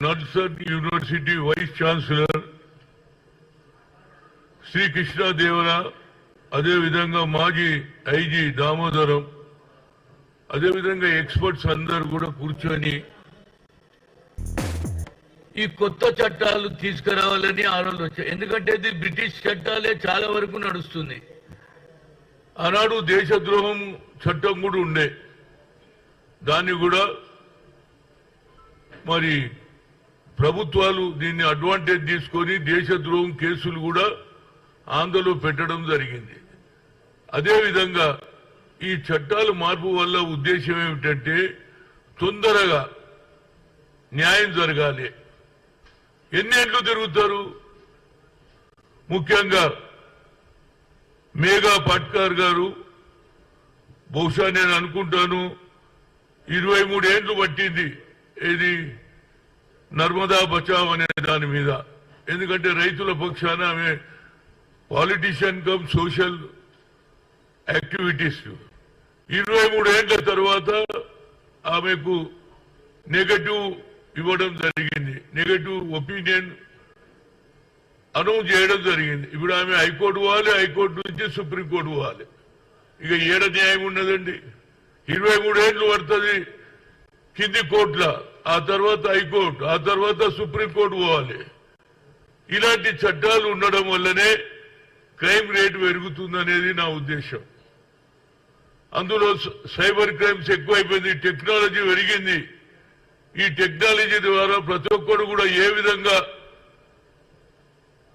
Narsan university vice chancellor Shri Krishnadevara అదేవిధంగా మాజీ IG Damodaram అదేవిధంగా ఎక్స్పర్ట్స్ అందరు కూడా కూర్చొని ఈ కొత్త చట్టాలు తీసుకురావాలని ఆలోచన. వచ్చాయి ఎందుకంటే ఇది బ్రిటిష్ చట్టాలే చాలా వరకు నడుస్తుంది. ఆనాడు దేశద్రోహం చట్టం కూడా ఉండే. దాన్ని కూడా మరి ప్రభుత్వాలు దీన్ని అడ్వాంటేజ్ తీసుకొని దేశద్రోహం కేసులు కూడా ఆంధ్రలో పెట్టడం జరిగింది. అదేవిధంగా ఈ చట్టాల మార్పు వల్ల ఉద్దేశం ఏమిటంటే తొందరగా న్యాయం జరగాలి. ఎన్నేళ్ళు తిరుగుతారు? ముఖ్యంగా మేఘా పాట్కార్ గారు బహుశా నేను అనుకుంటాను ఇరవై మూడేళ్ళు పట్టింది. ఇది నర్మదా బచావ్ అనే దాని మీద. ఎందుకంటే రైతుల పక్షాన ఆమె పాలిటిషియన్ కమ్ సోషల్ యాక్టివిటీస్ ఇరవై మూడేళ్ళ తర్వాత ఆమెకు నెగటివ్ ఇవ్వడం జరిగింది. నెగటివ్ ఒపీనియన్ అనౌన్స్ చేయడం జరిగింది. ఇప్పుడు ఆమె హైకోర్టు పోవాలి హైకోర్టు నుంచి సుప్రీంకోర్టు పోవాలి. ఇక ఏడ న్యాయం ఉన్నదండి? ఇరవై మూడేళ్ళు పడుతుంది కింది కోర్టుల. ఆ తర్వాత హైకోర్టు ఆ తర్వాత సుప్రీంకోర్టు పోవాలి. ఇలాంటి చట్టాలు ఉండడం వల్లనే క్రైమ్ రేటు పెరుగుతుందనేది నా ఉద్దేశం. అందులో సైబర్ క్రైమ్స్ ఎక్కువైపోయింది టెక్నాలజీ పెరిగింది. ఈ టెక్నాలజీ ద్వారా ప్రతి ఒక్కరు కూడా ఏ విధంగా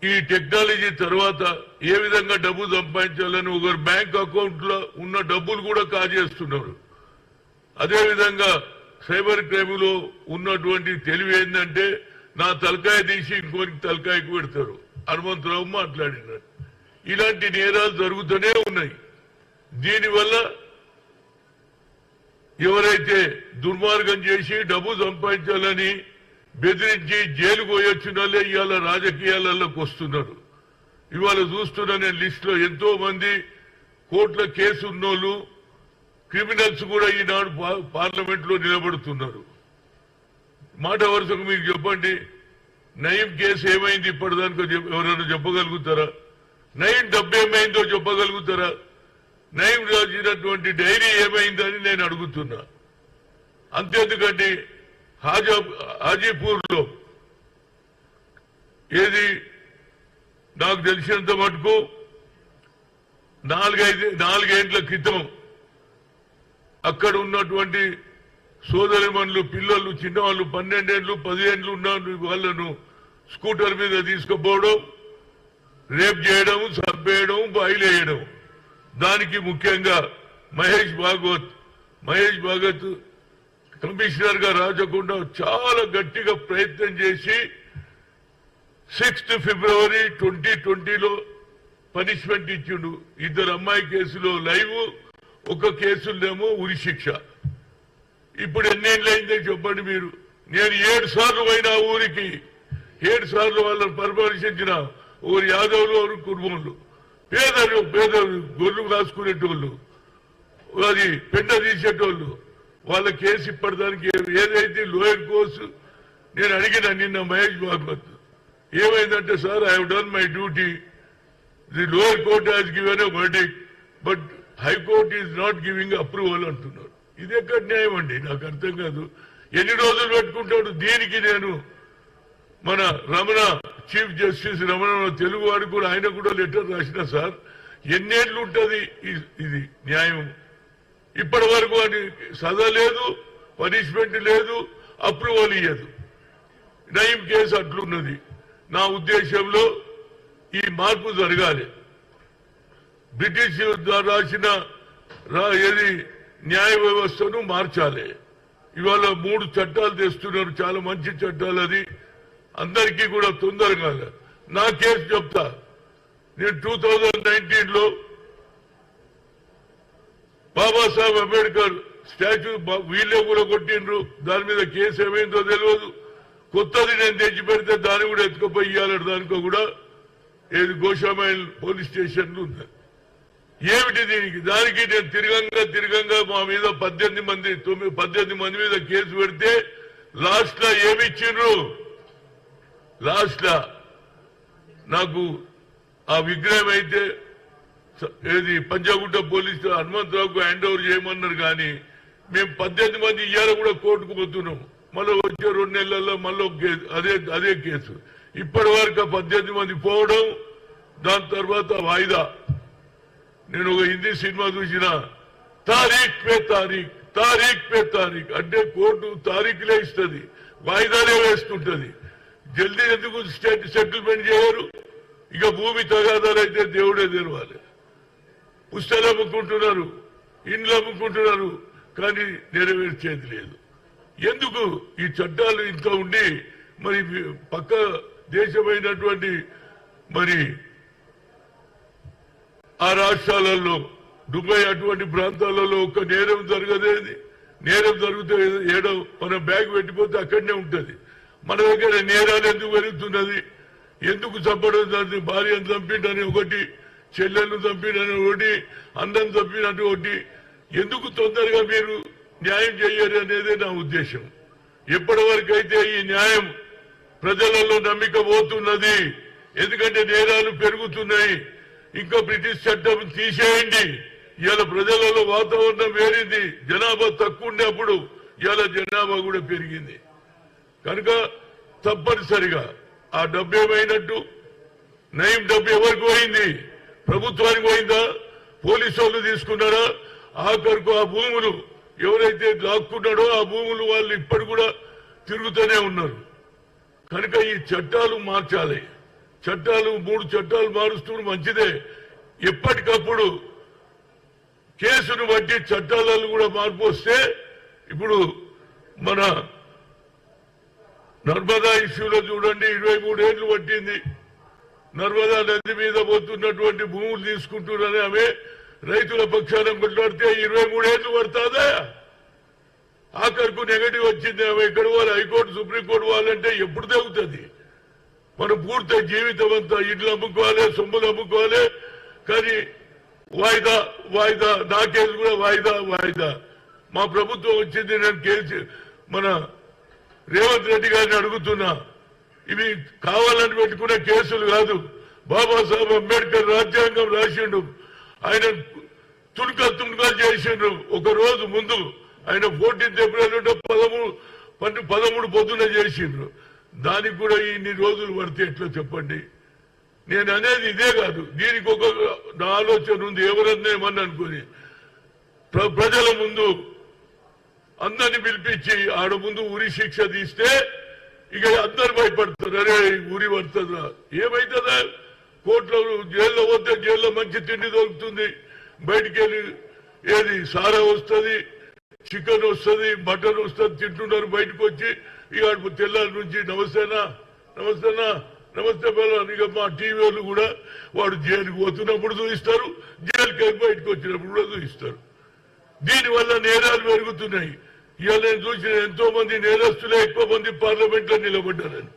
ఈ టెక్నాలజీ తర్వాత ఏ విధంగా డబ్బు సంపాదించాలని ఒకరు బ్యాంక్ అకౌంట్లో ఉన్న డబ్బులు కూడా కాజేస్తున్నారు. అదేవిధంగా సైబర్ క్రైమ్లో ఉన్నటువంటి తెలివి ఏంటంటే నా తలకాయ తీసి ఇంకోరికి తలకాయకు పెడతారు. హనుమంతరావు మాట్లాడినారు ఇలాంటి నేరాలు జరుగుతూనే ఉన్నాయి. దీనివల్ల ఎవరైతే దుర్మార్గం చేసి డబ్బు సంపాదించాలని బెదిరించి జైలు పోయొచ్చిన వాళ్ళే ఇవాళ రాజకీయాలలోకి వస్తున్నారు. ఇవాళ చూస్తున్న నేను లిస్ట్ ఎంతో మంది కోట్ల కేసు ఉన్నోళ్ళు క్రిమినల్స్ కూడా ఈనాడు పార్లమెంట్లో నిలబడుతున్నారు. మాట వరుసకు మీకు చెప్పండి. నయం కేసు ఏమైంది ఇప్పటిదానికో చెప్- ఎవరైనా చెప్పగలుగుతారా? నయం డబ్బు ఏమైందో చెప్పగలుగుతారా? నయం రాసినటువంటి డైరీ ఏమైందని నేను అడుగుతున్నా. అంతేందుకంటే హాజా హాజీపూర్లో ఏది నాకు తెలిసినంత మటుకు నాలుగైదు నాలుగేండ్ల క్రితం అక్కడ ఉన్నటువంటి సోదరిమణులు పిల్లలు చిన్నవాళ్ళు పన్నెండేళ్ళు పదిహేండ్లు ఉన్న వాళ్ళను స్కూటర్ మీద తీసుకుపోవడం రేప్ చేయడం చంపేయడం బయలేయడం దానికి ముఖ్యంగా మహేష్ భాగవత్ మహేష్ భాగవత్ కమిషనర్గా రాజకుండా చాలా గట్టిగా ప్రయత్నం చేసి సిక్స్త్ ఫిబ్రవరి ట్వంటీ ట్వంటీలో పనిష్మెంట్ ఇచ్చిండు. ఇద్దరు అమ్మాయి కేసులో లైవ్ ఒక కేసులేమో ఉరి శిక్ష. ఇప్పుడు ఎన్నేళ్ళైందో చెప్పండి మీరు. నేను ఏడు సార్లు పోయినా ఊరికి. ఏడు సార్లు వాళ్ళని పరామర్శించిన ఊరు యాదవులు ఊరు కుటుంబంలో పేదలు పేదలు గొర్రెలు కాసుకునేటోళ్ళు. అది పెండ తీసేటోళ్ళు. వాళ్ళ కేసు ఇప్పటిదానికి ఏదైతే లోయర్ కోర్సు నేను అడిగిన నిన్న మహేష్ భాగవత్ ఏమైందంటే sir I done my duty the lower court has given a verdict but high court is not giving approval అంటున్నారు. ఇది ఎక్కడ న్యాయం అండి? నాకు అర్థం కాదు. ఎన్ని రోజులు పెట్టుకుంటాడు? దీనికి నేను? మన రమణ చీఫ్ జస్టిస్ రమణ తెలుగు వాడు కూడా ఆయన కూడా లెటర్ రాసిన సార్ ఎన్నేళ్ళు ఉంటుంది ఇది న్యాయం. ఇప్పటి వరకు అని సదా లేదు పనిష్మెంట్ లేదు అప్రూవల్ ఇయ్యదు. నయం కేసు అట్లున్నది. నా ఉద్దేశంలో ఈ మార్పు జరగాలి. బ్రిటిష్ రాసిన ఏది న్యాయ వ్యవస్థను మార్చాలి. ఇవాళ మూడు చట్టాలు తెస్తున్నారు చాలా మంచి చట్టాలు అది. అందరికీ కూడా తొందరగా నా కేసు చెప్తా. నేను టూ థౌజండ్ నైన్టీన్లో బాబాసాహెబ్ అంబేద్కర్ స్టాచ్యూ వీళ్ళే కూడా కొట్టిండ్రు. దాని మీద కేసు ఏమైందో తెలియదు. కొత్తది నేను తెచ్చి పెడితే దాన్ని కూడా ఎత్తుకుపోయి ఇవ్వాలి దానికో కూడా. ఏది గోషామైల్ పోలీస్ స్టేషన్ ఉంది. ఏమిటి దీనికి? దానికి నేను తిరగంగా తిరగంగా మా మీద పద్దెనిమిది మంది తొమ్మిది పద్దెనిమిది మంది మీద కేసు పెడితే లాస్ట్లో ఏమి ఇచ్చిండ్రు లాస్ట్ లా నాకు ఆ విగ్రహం అయితే ఏది పంజాగుట్ట పోలీసు హనుమంతరావుకు హ్యాండ్ ఓవర్ చేయమన్నారు కానీ మేము పద్దెనిమిది మంది ఇయ్యాల కూడా కోర్టుకు పోతున్నాం. మళ్ళీ వచ్చే రెండు నెలల్లో మళ్ళీ ఒక కేసు అదే అదే కేసు. ఇప్పటి వరకు పద్దెనిమిది మంది పోవడం దాని తర్వాత వాయిదా. నేను ఒక హిందీ సినిమా చూసిన తారీఖ్ పే తారీఖ్ తారీఖ్ పే తారీఖ్. అంటే కోర్టు తారీఖులే ఇస్తుంది వాయిదాలే వేస్తుంటది. జల్దీ ఎందుకు స్టేట్ సెటిల్మెంట్ చేయరు? ఇక భూమి తగాదాలైతే దేవుడే తెరవాలి. పుస్తకాలు అమ్ముకుంటున్నారు ఇండ్లు అమ్ముకుంటున్నారు కానీ నెరవేర్చేది లేదు. ఎందుకు? ఈ చట్టాలు ఇంత ఉండి మరి పక్క దేశమైనటువంటి మరి ఆ రాష్ట్రాలలో దుబాయ్ అటువంటి ప్రాంతాలలో ఒక నేరం జరగదేది. నేరం జరిగితే ఏడో మన బ్యాగ్ పెట్టిపోతే అక్కడనే ఉంటుంది. మన దగ్గర నేరాలు ఎందుకు పెరుగుతున్నది? ఎందుకు చంపడం జరిగింది భార్యను చంపిండని ఒకటి చెల్లెలను చంపిండని ఒకటి అందం చంపినట్టు ఒకటి. ఎందుకు తొందరగా మీరు న్యాయం చేయరు అనేది నా ఉద్దేశం. ఎప్పటి వరకు అయితే ఈ న్యాయం ప్రజలలో నమ్మిక పోతున్నది. ఎందుకంటే నేరాలు పెరుగుతున్నాయి. ఇంకా బ్రిటిష్ చట్టం తీసేయండి. ఇవాళ ప్రజలలో వాతావరణం వేరింది. జనాభా తక్కువ ఉండేప్పుడు ఇవాళ జనాభా కూడా పెరిగింది. కనుక తప్పనిసరిగా ఆ డబ్బు ఏమైనట్టు నయం డబ్బు ఎవరికి పోయింది? ప్రభుత్వానికి పోయిందా? పోలీసు వాళ్ళు తీసుకున్నారా? ఆఖరుకు ఆ భూములు ఎవరైతే లాక్కున్నాడో ఆ భూములు వాళ్ళు ఇప్పటి కూడా తిరుగుతూనే ఉన్నారు. కనుక ఈ చట్టాలు మార్చాలి. చట్టాలు మూడు చట్టాలు మారుస్తూ మంచిదే. ఎప్పటికప్పుడు కేసును బట్టి చట్టాలను కూడా మార్పు వస్తే ఇప్పుడు మన నర్మదా ఇష్యూలో చూడండి ఇరవై మూడేళ్ళు పట్టింది. నర్మదా నది మీద పోతున్నటువంటి భూములు తీసుకుంటున్నారని ఆమె రైతుల పక్షాన కొట్లాడితే ఇరవై మూడేళ్ళు పడుతుందా? ఆఖరుకు నెగటివ్ వచ్చింది ఆమె ఎక్కడ వాళ్ళు హైకోర్టు సుప్రీంకోర్టు వాళ్ళంటే ఎప్పుడు తగ్గుతుంది? మన పూర్తి జీవితం అంతా ఇడ్లు అమ్ముకోవాలి సొమ్ములు అమ్ముకోవాలి. కానీ వాయిదా వాయిదా నా కేసు కూడా వాయిదా వాయిదా. మా ప్రభుత్వం వచ్చింది నేను కేసు మన రేవంత్ రెడ్డి గారిని అడుగుతున్నా. ఇవి కావాలని పెట్టుకునే కేసులు కాదు. బాబాసాహెబ్ అంబేద్కర్ రాజ్యాంగం రాసిండు. ఆయన తుణుక తుణుకలు చేసిండ్రు ఒక రోజు ముందు ఆయన ఫోర్టీన్త్ ఏప్రిల్ పదమూడు పన్నెండు పదమూడు పొద్దున చేసిండ్రు. దానికి కూడా ఇన్ని రోజులు పడితే ఎట్లా చెప్పండి? నేను అనేది ఇదే కాదు. దీనికి ఒక నా ఆలోచన ఉంది. ఎవరన్నా ఏమని అనుకుని. ప్ర- ప్రజల ముందు అందరిని పిలిపించి ఆడ ముందు ఉరి శిక్ష తీస్తే ఇక అందరు భయపడతారు. అరే ఉరి పడుతుందా? ఏమైతుందా? కోర్టులో జైల్లో పోతే జైల్లో మంచి తిండి దొరుకుతుంది. బయటికి వెళ్ళి ఏది సారా వస్తుంది చికెన్ వస్తుంది మటన్ వస్తుంది తింటున్నారు బయటకు వచ్చి ఇక తెల్లారి నుంచి నమస్తేనా? నమస్తేనా? నమస్తే పిల్లలు ఇక మా టీవీ వాళ్ళు కూడా వాడు జైలుకి పోతున్నప్పుడు చూపిస్తారు జైలుకి బయటకు వచ్చినప్పుడు కూడా చూపిస్తారు. దీని వల్ల నేరాలు పెరుగుతున్నాయి. ఇవాళ నేను చూసిన ఎంతో మంది నేరస్తులే ఎక్కువ మంది పార్లమెంట్లో నిలబడ్డారని.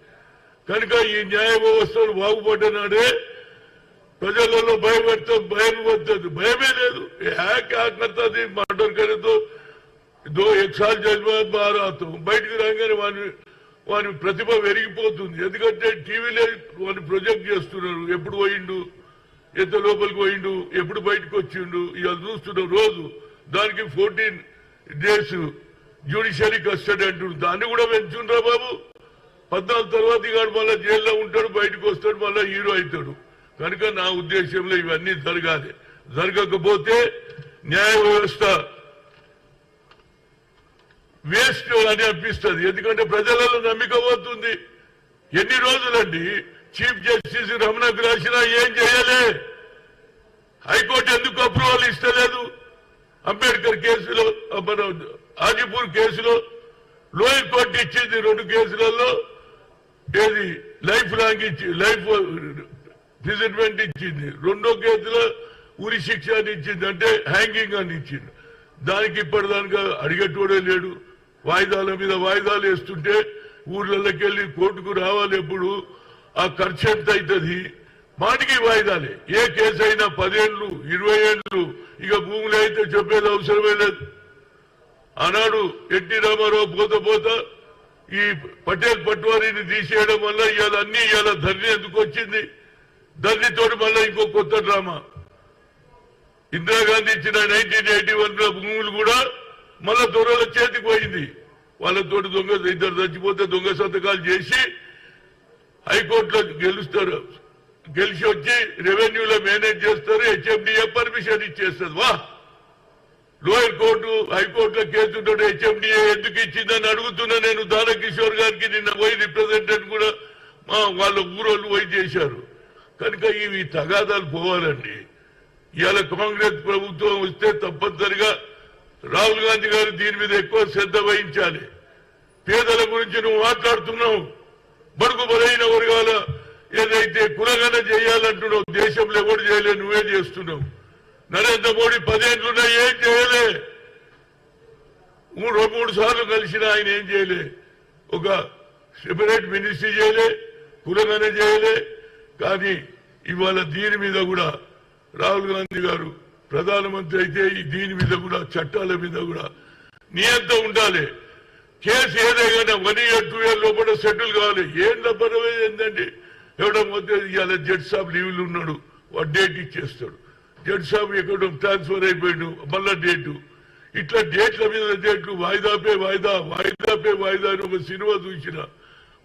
కనుక ఈ న్యాయ వ్యవస్థలు బాగుపడ్డనాడే ప్రజలలో భయం భయం పడుతుంది భయమే లేదు. హ్యాక్ ఆకర్తుంది మర్డర్ కరేతో దో ఎక్సాల్ జజ్బాత్ బారాతో బయటికి రాగానే వాని వాని ప్రతిభ పెరిగిపోతుంది ఎందుకంటే టీవీలో వాని ప్రొజెక్ట్ చేస్తున్నారు. ఎప్పుడు పోయిండు? ఎంత లోపలికి పోయిండు? ఎప్పుడు బయటకు వచ్చిండు? ఇవాళ చూస్తున్నాం రోజు. దానికి ఫోర్టీన్ డేస్ జ్యుడిషియరీ కస్టడీ అంటున్నారు. దాన్ని కూడా పెంచుండ్రా బాబు? పద్నాలుగు తర్వాత ఇక మళ్ళీ జైల్లో ఉంటాడు బయటకు వస్తాడు మళ్ళీ హీరో అవుతాడు. కనుక నా ఉద్దేశంలో ఇవన్నీ జరగాలి. జరగకపోతే న్యాయ వ్యవస్థ వేస్ట్ అని అనిపిస్తుంది. ఎందుకంటే ప్రజలలో నమ్మిక పోతుంది. ఎన్ని రోజులండి? చీఫ్ జస్టిస్ రమణకు రాసినా ఏం చేయలే. హైకోర్టు ఎందుకు అప్రూవల్ ఇస్తలేదు? అంబేద్కర్ కేసులో మన ఆదిపూర్ కేసులో లోయర్ కోర్టు ఇచ్చింది రెండు కేసులలో. ఏది? లైఫ్ లాంగ్ ఇచ్చి లైఫ్ ప్రిజర్మెంట్ ఇచ్చింది. రెండో కేసులో ఉరి శిక్ష అని ఇచ్చింది. అంటే హ్యాంగింగ్ అని ఇచ్చింది. దానికి ఇప్పటిదానిగా అడిగేటోడే లేడు. వాయిదాల మీద వాయిదాలు వేస్తుంటే ఊర్లలోకి వెళ్ళి కోర్టుకు రావాలి ఎప్పుడు? ఆ ఖర్చు ఎంత అవుతుంది మాటికి వాయిదాలే. ఏ కేసు అయినా పదేళ్ళు ఇరవై ఏళ్ళు ఇక భూములు అయితే చెప్పేది అవసరమే లేదు. ఆనాడు ఎన్టీ రామారావు పోత పోత ఈ పటేల్ పట్వారీని తీసేయడం వల్ల ఇవాళ అన్ని ఇవాళ ధర్ని ఎందుకు వచ్చింది? ధరణితో మళ్ళీ ఇంకో కొత్త డ్రామా. ఇందిరాగాంధీ ఇచ్చిన నైన్టీన్ ఎయిటీ వన్ భూములు కూడా మళ్ళా దొరల చేతికి పోయింది. వాళ్ళతోటి దొంగ ఇద్దరు చచ్చిపోతే దొంగ సంతకాలు చేసి హైకోర్టులో గెలుస్తారు. గెలిచి వచ్చి రెవెన్యూలో మేనేజ్ చేస్తారు హెచ్ఎండిఏ పర్మిషన్ ఇచ్చేస్తుంది వా! లోయర్ కోర్టు హైకోర్టులో కేసు ఉంటే హెచ్ఎండిఏ ఎందుకు ఇచ్చిందని అడుగుతున్నా నేను దానకిషోర్ గారికి నిన్న పోయి రిప్రజెంటేటివ్ కూడా మా వాళ్ళ ఊరోళ్ళు పోయి చేశారు. కనుక ఇవి తగాదాలు పోవాలండి. ఇవాళ కాంగ్రెస్ ప్రభుత్వం వస్తే తప్పనిసరిగా రాహుల్ గాంధీ గారు దీని మీద ఎక్కువ శ్రద్ధ వహించాలి. పేదల గురించి నువ్వు మాట్లాడుతున్నావు. బడుగు బలైన వర్గాల ఏదైతే కులగన చేయాలంటున్నావు దేశంలో ఎవరు చేయలే నువ్వే చేస్తున్నావు. నరేంద్ర మోడీ పదేళ్ళున్నా ఏం చేయలే. మూడు మూడు సార్లు కలిసిన ఆయన ఏం చేయలే. ఒక సెపరేట్ మినిస్ట్రీ చేయలే కులగన చేయలే. కానీ ఇవాళ దీని మీద కూడా రాహుల్ గాంధీ గారు ప్రధానమంత్రి అయితే దీని మీద కూడా చట్టాల మీద కూడా నియంత ఉండాలి. కేసు ఏదైనా వన్ ఇయర్ టూ ఇయర్ లోపల సెటిల్ కావాలి. ఏం డబ్బరమే ఏంటండి ఎవడం మొత్తం ఇవాళ జడ్ సాబ్ లీవ్లు ఉన్నాడు వాడు డేట్ ఇచ్చేస్తాడు. జడ్ సాబ్ ఎక్కడ ట్రాన్స్ఫర్ అయిపోయాడు మళ్ళా డేటు. ఇట్లా డేట్ల మీద డేట్లు వాయిదాపే వాయిదా వాయిదాపే వాయిదా అని ఒక సినిమా చూసిన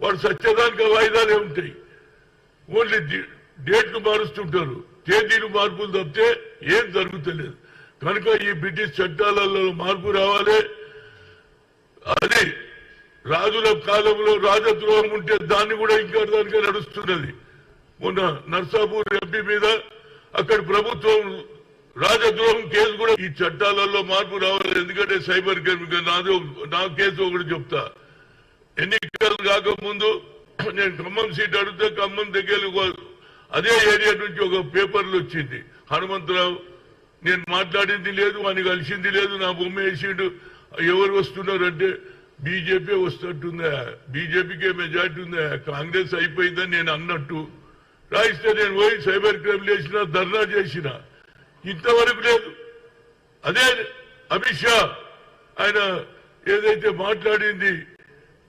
వాడు సత్యదానికి వాయిదాలే ఉంటాయి. ఓన్లీ డేట్లు మారుస్తుంటారు. తేదీలు మార్పులు తప్పితే ఏం జరుగుతలేదు. కనుక ఈ బ్రిటిష్ చట్టాలలో మార్పు రావాలి. అది రాజుల కాలంలో రాజద్రోహం ఉంటే దాన్ని కూడా ఇంకా దానిగా నడుస్తున్నది. మొన్న నర్సాపూర్ ఎంపీ మీద అక్కడ ప్రభుత్వం రాజద్రోహం కేసు కూడా ఈ చట్టాలలో మార్పు రావాలి. ఎందుకంటే సైబర్ క్రైమ్ నాదో నా కేసు ఒకటి చెప్తా. ఎన్నికలు కాకముందు నేను ఖమ్మం సీట్ అడిగితే ఖమ్మం దగ్గర అదే ఏరియా నుంచి ఒక పేపర్లు వచ్చింది. హనుమంతరావు నేను మాట్లాడింది లేదు అని కలిసింది లేదు నా బొమ్మ వేసిండు. ఎవరు వస్తున్నారంటే బీజేపీ వస్తున్నట్టుందా? బీజేపీకే మెజార్టీ ఉందా? కాంగ్రెస్ అయిపోయిందని నేను అన్నట్టు. రాయిస్తే నేను పోయి సైబర్ క్రైమ్ చేసిన ధర్నా చేసిన. ఇంతవరకు లేదు. అదే అమిత్ షా ఆయన ఏదైతే మాట్లాడింది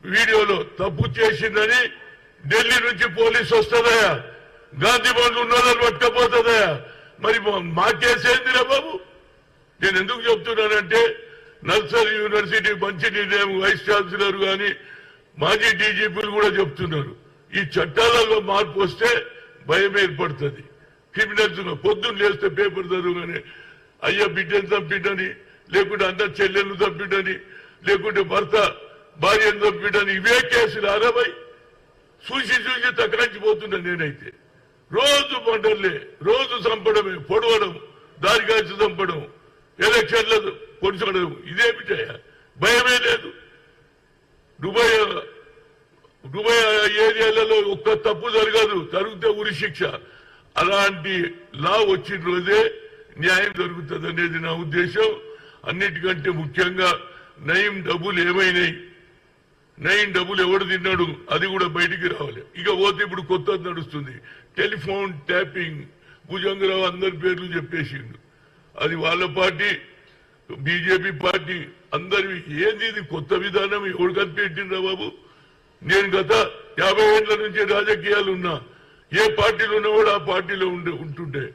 వీడియోలో తప్పు చేసిందని ఢిల్లీ నుంచి పోలీసు వస్తుందా గాంధీ భవన్ ఉన్నదని పట్టకపోతుందయా మరి మా- బాబు? నేను ఎందుకు చెప్తున్నానంటే నర్సరీ యూనివర్సిటీ మంచి నిర్ణయం వైస్ ఛాన్సలర్ గాని మాజీ డీజీపీలు కూడా చెప్తున్నారు. ఈ చట్టాలలో మార్పు వస్తే భయం ఏర్పడుతుంది. క్రిమినల్స్ పొద్దున్న లేస్తే పేపర్ చదువుగానే అయ్యా బిడ్డను చంపిడని లేకుంటే అన్న చెల్లెలు చంపిడని లేకుంటే భర్త భార్యను చంపిడని ఇవే కేసులు అరవై చూసి చూసి తక్కరించిపోతున్నా నేనైతే. రోజు పంటలే రోజు చంపడమే పొడవడం దారి కాల్చి చంపడం ఎలక్షన్లు పొడిచడం ఇదేమిటయ్యా భయమే లేదు. దుబాయ్ దుబాయ్ ఏరియాలలో ఒక్క తప్పు జరగదు జరిగితే ఉరి శిక్ష. అలాంటి లా వచ్చిన రోజే న్యాయం జరుగుతుంది అనేది నా ఉద్దేశం. అన్నిటికంటే ముఖ్యంగా నయం డబ్బులు ఏమైనాయి? నయం డబ్బులు ఎవడు తిన్నాడు? అది కూడా బయటికి రావాలి. ఇక పోతే ఇప్పుడు కొత్తది నడుస్తుంది. Telephone tapping. భుజంగరావు అందరి పేర్లు చెప్పేసిండు. అది వాళ్ళ పార్టీ బీజేపీ పార్టీ. అందరి ఏంది ఇది కొత్త విధానం? ఎవడు కనిపెట్టిండ్రా బాబు? నేను గత యాభై ఏళ్ళ నుంచి రాజకీయాలు ఉన్నా. ఏ పార్టీలో కూడా ఆ పార్టీలో ఉండే ఉంటుండే.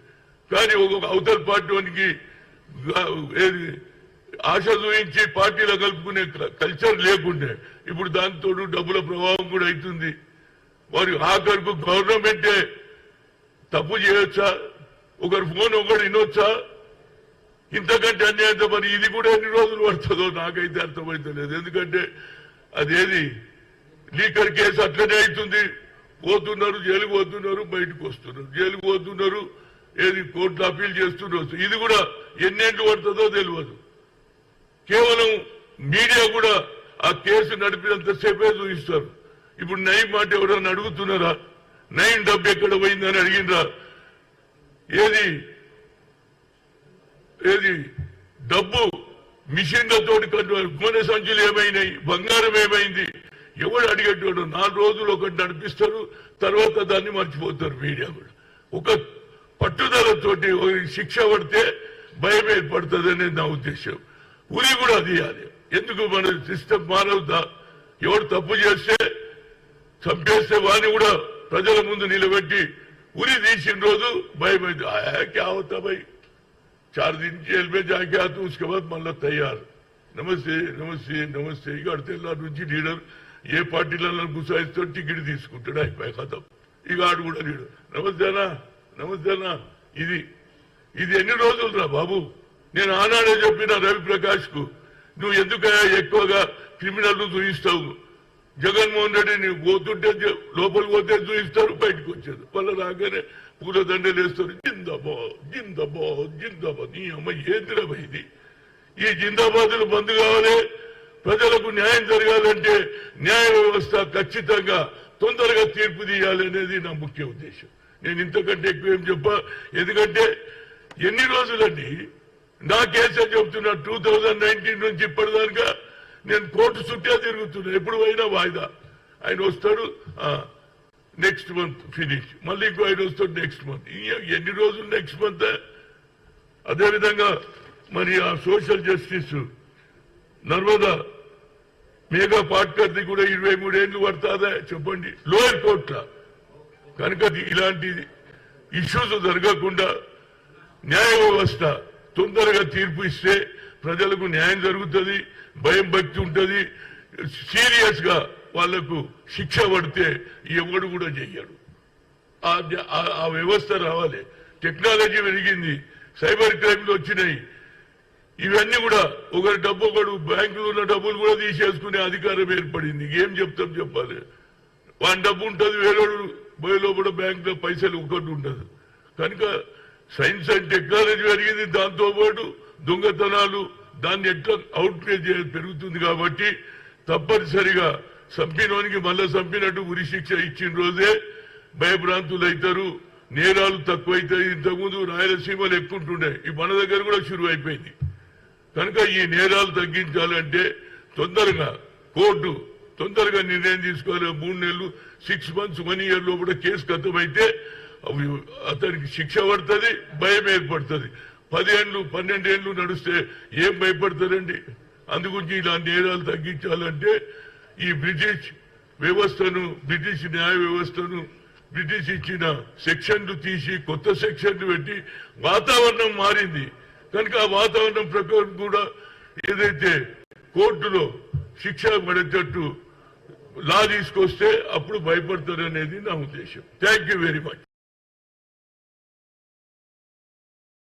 కానీ ఒక అవతల పార్టీ ఆశ చూపించి పార్టీలో కలుపుకునే క- కల్చర్ లేకుండే. ఇప్పుడు దాంతో డబ్బుల ప్రభావం కూడా అవుతుంది వారి ఆఖరుకు గవర్నమెంటే తప్పు చేయొచ్చా? ఒకరు ఫోన్ ఒకరు వినొచ్చా? ఇంతకంటే అన్యాయంతో మరి ఇది కూడా ఎన్ని రోజులు పడుతుందో నాకైతే అర్థమైతలేదు. ఎందుకంటే అదేది? లీకర్ కేసు అట్లనే అవుతుంది. పోతున్నారు జైలుకు పోతున్నారు బయటకు వస్తున్నారు. జైలుకు పోతున్నారు ఏది కోర్టులో అప్పీల్ చేస్తున్నారు. ఇది కూడా ఎన్నింటి పడుతుందో తెలియదు కేవలం మీడియా కూడా ఆ కేసు నడిపినంతసేపే చూపిస్తారు. ఇప్పుడు నయం మాట ఎవరన్నా అడుగుతున్నారా? నైన్ డబ్బు ఎక్కడ పోయిందని అడిగిందా ఏది? ఏది? డబ్బు మిషన్లతోటి గోనె సంచులు ఏమైనాయి? బంగారం ఏమైంది? ఎవడు అడిగేటోడు? నాలుగు రోజులు ఒకటి నడిపిస్తారు తర్వాత దాన్ని మర్చిపోతారు మీడియా కూడా. ఒక పట్టుదలతోటి శిక్ష పడితే భయం ఏర్పడుతుంది అనేది నా ఉద్దేశం. ఉరి కూడా తీయాలి ఎందుకు మన సిస్టమ్ మారవుతా ఎవడు తప్పు చేస్తే చంపేస్తే వాడిని కూడా ప్రజల ముందు నిలబెట్టి ఉరి తీసిన రోజు భయమైంది ఆయా క్యా होता भाई चार दिन जेल में जाके आते उसके बाद మళ్ళా తయారు నమస్తే నమస్తే నమస్తే ఇక అడితెల్లా నుంచి లీడర్ ఏ పార్టీలలో గుసాయిస్తో టికెట్ తీసుకుంటాడు అయిపోయి కథం ఇక ఆడు కూడా లీడర్ నమస్తేనా నమస్తేనా ఇది ఇది ఎన్ని రోజులు రా బాబు నేను ఆనాడే చెప్పిన రవి ప్రకాష్ కు నువ్వు ఎందుకయ్యా ఎక్కువగా క్రిమినల్ చూయిస్తావు జగన్మోహన్ రెడ్డి నీవు పోతుంటే లోపలికి పోతే చూపిస్తారు బయటకు వచ్చేది. వాళ్ళ రాగానే పూల దండలు వేస్తారు. జిందాబాద్ జిందాబాద్ జిందాబాద్. నీ అమ్మ ఏందిరా ఇది? ఈ జిందాబాదులు బంద్ కావాలి. ప్రజలకు న్యాయం జరగాలంటే న్యాయ వ్యవస్థ ఖచ్చితంగా తొందరగా తీర్పు తీయాలి అనేది నా ముఖ్య ఉద్దేశం. నేను ఇంతకంటే ఎక్కువ ఏం చెప్పా? ఎందుకంటే ఎన్ని రోజులండి? నా కేసే చెప్తున్నా టూ థౌజండ్ నైన్టీన్ నుంచి ఇప్పటిదాకా నేను కోర్టు చుట్టే తిరుగుతున్నా. ఎప్పుడు పోయినా వాయిదా. ఆయన వస్తాడు నెక్స్ట్ మంత్ ఫినిష్ మళ్ళీ ఇంకో ఆయన వస్తాడు నెక్స్ట్ మంత్ ఎన్ని రోజులు నెక్స్ట్ మంత్ అదేవిధంగా మరి ఆ సోషల్ జస్టిస్ నర్మదా మేఘా పాట్కర్ది కూడా ఇరవై మూడేళ్ళు పడుతుందా? చెప్పండి. లోయర్ కోర్టుల? కనుక ఇలాంటి ఇష్యూస్ జరగకుండా న్యాయ వ్యవస్థ తొందరగా తీర్పు ఇస్తే ప్రజలకు న్యాయం జరుగుతుంది భయం భక్తి ఉంటుంది. సీరియస్గా వాళ్ళకు శిక్ష పడితే ఎవడు కూడా చెయ్యడు. ఆ వ్యవస్థ రావాలి. టెక్నాలజీ పెరిగింది సైబర్ క్రైమ్లు వచ్చినాయి. ఇవన్నీ కూడా ఒకరి డబ్బు ఒకడు బ్యాంకులో ఉన్న డబ్బులు కూడా తీసేసుకునే అధికారం ఏర్పడింది. ఏం చెప్తాం చెప్పాలి? వాని డబ్బు ఉంటుంది వేరేడు బయలో కూడా బ్యాంకులో పైసలు ఒకటి ఉండదు. కనుక సైన్స్ అండ్ టెక్నాలజీ పెరిగింది దాంతో పాటు దొంగతనాలు దాన్ని ఎట్లా అవుట్ పెరుగుతుంది కాబట్టి తప్పనిసరిగా చంపినోనికి మళ్ళా చంపినట్టు ఉరి శిక్ష ఇచ్చిన రోజే భయభ్రాంతులు అవుతారు నేరాలు తక్కువైతాయి. ఇంతకుముందు రాయలసీమలు ఎక్కువంటుండే ఈ మన దగ్గర కూడా షురు అయిపోయింది. కనుక ఈ నేరాలు తగ్గించాలంటే తొందరగా కోర్టు తొందరగా నిర్ణయం తీసుకోవాలి. మూడు నెలలు సిక్స్ మంత్స్ వన్ ఇయర్లో కూడా కేసు ఖతమైతే అవి అతనికి శిక్ష పడుతుంది భయం ఏర్పడుతుంది. పదేళ్ళు పన్నెండేళ్ళు నడిస్తే ఏం భయపడతారండి? అందుగురించి ఇలాంటి నేరాలు తగ్గించాలంటే ఈ బ్రిటిష్ వ్యవస్థను బ్రిటిష్ న్యాయ వ్యవస్థను బ్రిటిష్ ఇచ్చిన సెక్షన్లు తీసి కొత్త సెక్షన్లు పెట్టి వాతావరణం మారింది. కనుక ఆ వాతావరణం ప్రకారం కూడా ఏదైతే కోర్టులో శిక్ష పడేటట్టు లా తీసుకొస్తే అప్పుడు భయపడతారు అనేది నా ఉద్దేశం. Thank you very much